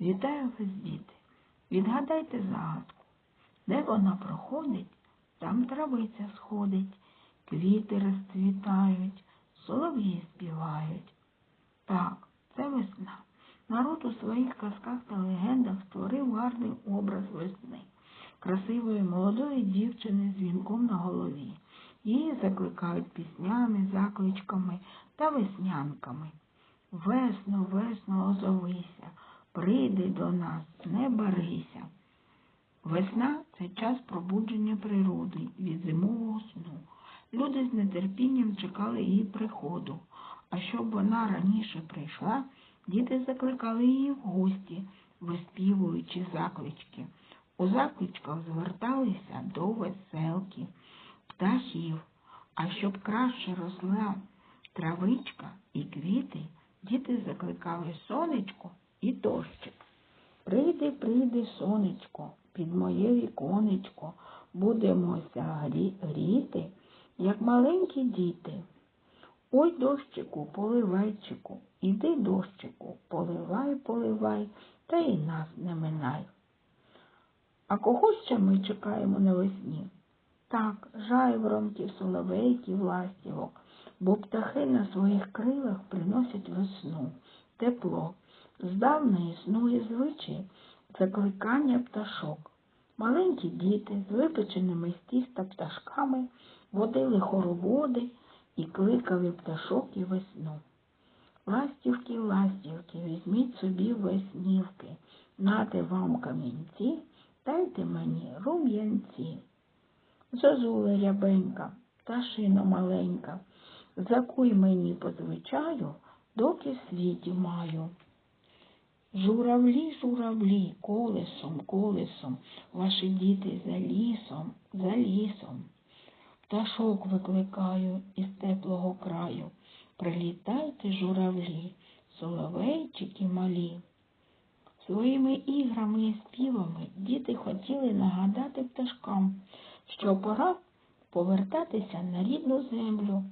Вітаю вас, діти. Відгадайте загадку. Де вона проходить, там травиця сходить, квіти розцвітають, солов'ї співають. Так, це весна. Народ у своїх казках та легендах створив гарний образ весни, красивої молодої дівчини з вінком на голові. Її закликають піснями, закличками та веснянками. Весно, весно, озовися, прийди до нас, не барися. Весна це час пробудження природи від зимового сну. Люди з нетерпінням чекали її приходу, а щоб вона раніше прийшла, діти закликали її в гості, виспівуючи заклички. У закличках зверталися до веселки, птахів, а щоб краще росла травичка і квіти, діти закликали сонечко і дощик. Прийди, прийди, сонечко, під моє віконечко, будемося грі- гріти, як маленькі діти. Ой, дощику, поливайчику, іди, дощику, поливай, поливай, та й нас не минай. А кого ще ми чекаємо навесні? Так, жайворонків, соловейків, ластівок, бо птахи на своїх крилах приносять весну, тепло. Здавна існує звичай закликання пташок. Маленькі діти з випеченими з тіста пташками водили хороводи і кликали пташок і весну. Ластівки, ластівки, візьміть собі веснівки, нате вам камінці, дайте мені рум'янці. Зозуля рябенька, пташино маленька, закуй мені по звичаю, доки світі маю. Журавлі, журавлі, колесом, колесом, ваші діти за лісом, за лісом. Пташок викликаю із теплого краю. Прилітайте, журавлі, соловейчики малі. Своїми іграми і співами діти хотіли нагадати пташкам, що пора повертатися на рідну землю,